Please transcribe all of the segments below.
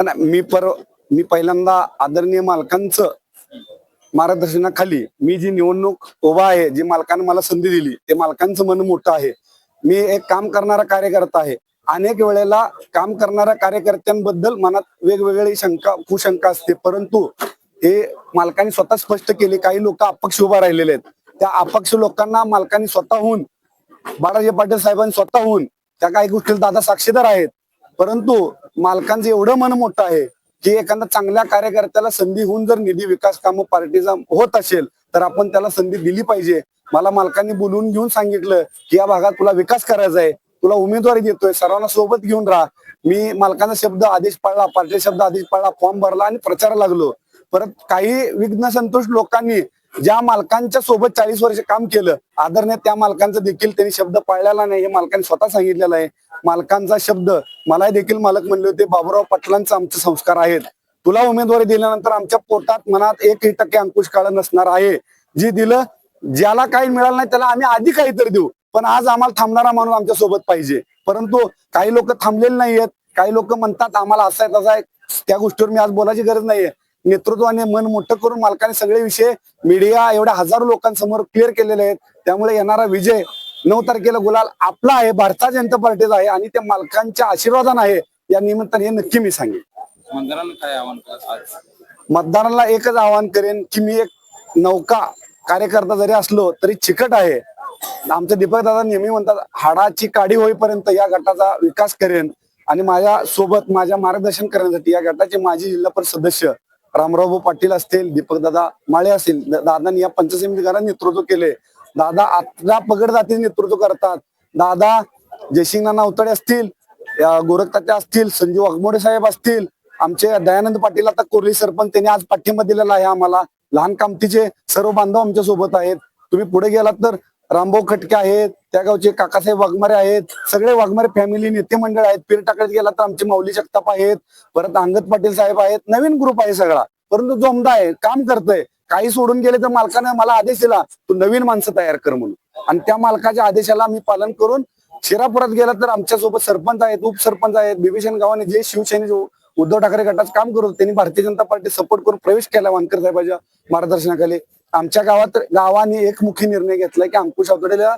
मी पर मी पहिल्यांदा आदरणीय मालकांचं मार्गदर्शनाखाली मी जी निवडणूक उभा आहे जी मालकानं मला संधी दिली ते मालकांचं मन मोठं आहे. मी एक काम करणारा कार्यकर्ता आहे. अनेक वेळेला काम करणाऱ्या कार्यकर्त्यांबद्दल मनात वेगवेगळी शंका कुशंका असते. परंतु हे मालकांनी स्वतः स्पष्ट केले काही लोक अपक्ष उभा राहिलेले आहेत. त्या अपक्ष लोकांना मालकांनी स्वतःहून बाळाजी पाटील साहेबांनी स्वतःहून त्या काही गोष्टीला दादा साक्षीदार आहेत. परंतु मालकांचं एवढं मन मोठं आहे की एखाद्या चांगल्या कार्यकर्त्याला संधी होऊन जर निधी विकास कामं पार्टीचा होत असेल तर आपण त्याला संधी दिली पाहिजे. मला मालकांनी बोलवून घेऊन सांगितलं की या भागात तुला विकास करायचा आहे तुला उमेदवारी देतोय सर्वांना सोबत घेऊन राहा. मी मालकांचा शब्द आदेश पाळला पार्टी शब्द आदेश पाळला फॉर्म भरला आणि प्रचार लागलो. परत काही विघ्न संतोष लोकांनी ज्या मालकांच्या सोबत चाळीस वर्ष काम केलं आदरणीय त्या मालकांचा देखील त्यांनी शब्द पाळलेला नाही हे मालकांनी स्वतः सांगितलेलं आहे. मालकांचा शब्द मला देखील मालक म्हणले होते बाबुराव पाटलांचा आमचे संस्कार आहेत. तुला उमेदवारी दिल्यानंतर आमच्या पोटात मनात एकही टक्के अंकुश काळ नसणार आहे. जी दिलं ज्याला काही मिळालं नाही त्याला आम्ही आधी काहीतरी देऊ. पण आज आम्हाला थांबणारा माणूस आमच्यासोबत पाहिजे. परंतु काही लोक थांबलेले नाहीयेत. काही लोक म्हणतात आम्हाला असं आहे आहे. त्या गोष्टीवर मी आज बोलायची गरज नाहीये. नेतृत्वाने मन मोठं करून मालकाने सगळे विषय मीडिया एवढ्या हजारो लोकांसमोर क्लिअर केलेले आहेत. त्यामुळे येणारा विजय नऊ तारखेला गुलाल आपला आहे. भारतीय जनता पार्टीचा आहे आणि त्या मालकांच्या आशीर्वादाने आहे. या निमित्ताने हे नक्की मी सांगेन. मतदारांना एकच आवाहन करेन की मी एक नौका कार्यकर्ता जरी असलो तरी चिकट आहे. आमचे दीपक दादा नेहमी म्हणतात हाडाची काडी होईपर्यंत या गटाचा विकास करेन. आणि माझ्या सोबत माझ्या मार्गदर्शन करण्यासाठी या गटाचे माजी जिल्हा परिषद सदस्य रामराव पाटील असतील दीपक दादा माळे असतील दादांनी या पंचायत घरात नेतृत्व केले. दादा आता पगड जाती नेतृत्व करतात. दादा जयसिंग नावतडे असतील गोरख तात्या असतील संजीव वाघमोडे साहेब असतील आमचे दयानंद पाटील आता कोरली सरपंच त्यांनी आज पाठिंबा दिलेला आहे आम्हाला. लहान कामतीचे सर्व बांधव आमच्यासोबत आहेत. तुम्ही पुढे गेलात तर रामभाऊ खटके आहेत त्या गावचे काकासाहेब वाघमारे आहेत सगळे वाघमारे फॅमिली नेते मंडळ आहेत. पीर टाकत गेला तर आमचे माऊली जगताप आहेत परत अंगद पाटील साहेब आहेत. नवीन ग्रुप आहे सगळा. परंतु जोमदा आहे काम करतोय. काही सोडून गेले तर मालकाने मला आदेश दिला तू नवीन माणसं तयार कर म्हणून. आणि त्या मालकाच्या आदेशाला मी पालन करून शिरापुरात गेला तर आमच्यासोबत सरपंच आहेत उपसरपंच आहेत. बिभीषण गावाने जे शिवसेने उद्धव ठाकरे गटाचं काम करत त्यांनी भारतीय जनता पार्टी सपोर्ट करून प्रवेश केला वानकर साहेबांच्या मार्गदर्शनाखाली. आमच्या गावात गावाने एक मुख्य निर्णय घेतलाय की अंकुश आवतडेला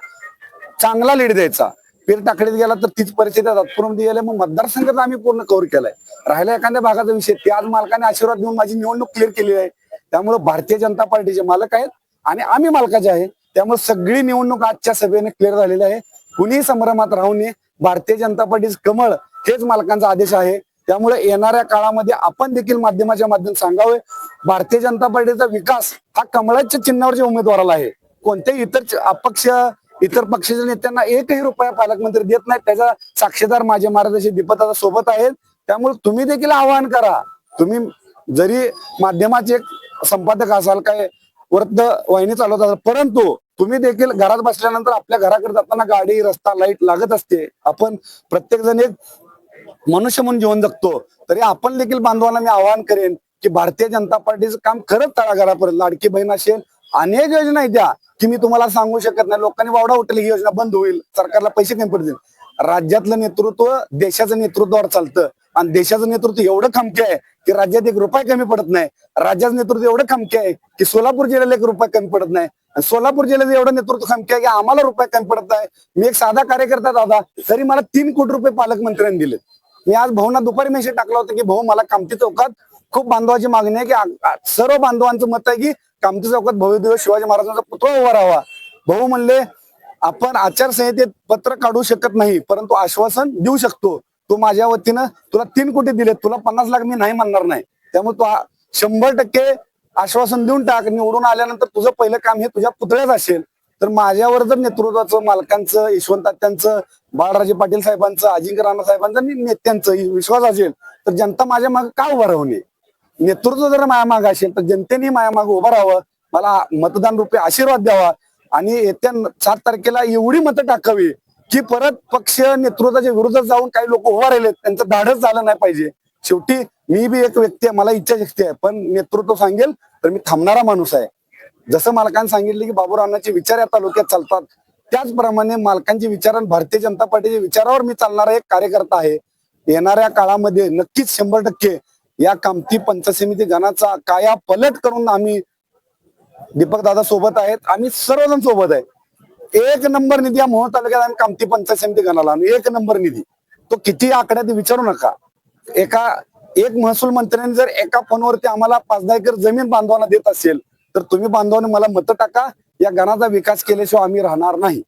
चांगला लीड द्यायचा. पीर टाकडीत गेला तर तीच परिस्थिती आहे. गेल्या मग मतदारसंघात आम्ही पूर्ण कव्हर केलाय. राहिला एखाद्या भागाचा विषय ते आज मालकाने आशीर्वाद देऊन माझी निवडणूक क्लिअर केली आहे. त्यामुळे भारतीय जनता पार्टीचे मालक आहेत आणि आम्ही मालकाचे आहे. त्यामुळे सगळी निवडणूक आजच्या सभेने क्लिअर झालेली आहे. कुणीही संभ्रमात राहू नये. भारतीय जनता पार्टीच कमळ हेच मालकांचा आदेश आहे. त्यामुळे येणाऱ्या काळामध्ये आपण देखील माध्यमाच्या माध्यमातून सांगावे. भारतीय जनता पार्टीचा विकास हा कमळाच्या चिन्हावरच्या उमेदवाराला आहे. कोणत्याही इतर अपक्ष इतर पक्षाच्या नेत्यांना एकही रुपया पालकमंत्री देत नाहीत. त्याचा साक्षीदार माझे मार्गदर्शक दीपदादा सोबत आहेत. त्यामुळे तुम्ही देखील आवाहन करा. तुम्ही जरी माध्यमाचे एक संपादक असाल काय वृत्त वाहिनी चालवत असाल परंतु तुम्ही देखील घरात बसल्यानंतर आपल्या घराकडे जाताना गाडी रस्ता लाइट लागत असते. आपण प्रत्येक जण एक मनुष्य म्हणून जीवन जगतो. तरी आपण देखील बांधवांना मी आवाहन करेन की भारतीय जनता पार्टीचं काम खरंच तळागाळापर्यंत लाडकी बहीण असेल अनेक योजना आहेत त्या की मी तुम्हाला सांगू शकत नाही. लोकांनी वावडा उठली ही योजना बंद होईल सरकारला पैसे कमी पडतील. राज्यातलं नेतृत्व देशाचं नेतृत्वावर चालतं. आणि देशाचं नेतृत्व एवढं खमके आहे की राज्यात एक रुपये कमी पडत नाही. राज्याचं नेतृत्व एवढं खमके आहे की सोलापूर जिल्ह्याला एक रुपये कमी पडत नाही. आणि सोलापूर जिल्ह्याचं एवढं नेतृत्व खमके आहे की आम्हाला रुपये कमी पडत नाही. मी एक साधा कार्यकर्ता दादा तरी मला तीन कोटी रुपये पालकमंत्र्यांनी दिले मी आज भाऊना दुपारी मेसेज टाकला होता की भाऊ मला कामती चौकात खूप बांधवाची मागणी आहे की सर्व बांधवांचं मत आहे की कामती चौकात भव्य शिवाजी महाराजांचा पुतळा उभा राहावा. भाऊ म्हणले आपण आचारसंहितेत पत्र काढू शकत नाही परंतु आश्वासन देऊ शकतो. तू माझ्या वतीनं तुला तीन कोटी दिले तुला पन्नास लाख मी नाही म्हणणार नाही. त्यामुळे तू शंभर टक्के आश्वासन देऊन टाक निवडून आल्यानंतर तुझं पहिलं काम हे तुझ्या पुतळ्यात असेल. तर माझ्यावर जर नेतृत्वाचं मालकांचं यशवंतात्यांचं बाळराजे पाटील साहेबांचं अजिंक्य राणा साहेबांचं नेत्यांचं विश्वास असेल तर जनता माझ्या मागे का उभा राहू नये? नेतृत्व जर मायामाग असेल तर जनतेने मायामाग उभं राहावं. मला मतदान रूपे आशीर्वाद द्यावा. आणि येत्या सात तारखेला एवढी मतं टाकावी की परत पक्ष नेतृत्वाच्या विरोधात जाऊन काही लोक उभा राहिले. त्यांचं धाडच झालं नाही पाहिजे. शेवटी मी बी एक व्यक्ती आहे मला इच्छा शक्ती आहे. पण नेतृत्व सांगेल तर मी थांबणारा माणूस आहे. जसं मालकांनी सांगितले की बाबूरावांचे विचार या तालुक्यात चालतात. त्याचप्रमाणे मालकांचे विचार आणि भारतीय जनता पार्टीच्या विचारावर मी चालणारा एक कार्यकर्ता आहे. येणाऱ्या काळामध्ये नक्कीच शंभर टक्के या कामती पंच समिती गणाचा काया पलट करून आम्ही दीपक दादा सोबत आहेत. आम्ही सर्वजण सोबत आहे. एक नंबर निधी या मोहोळ तालुक्यात आम्ही कामती पंचायत समिती गणाला एक नंबर निधी. तो किती आकड्यात विचारू नका. एका एक महसूल मंत्र्याने जर एका फोनवरती आम्हाला पाच दहा एकर जमीन बांधवांना देत असेल तर तुम्ही बांधवाने मला मतं टाका. या गणाचा विकास केल्याशिवाय आम्ही राहणार नाही.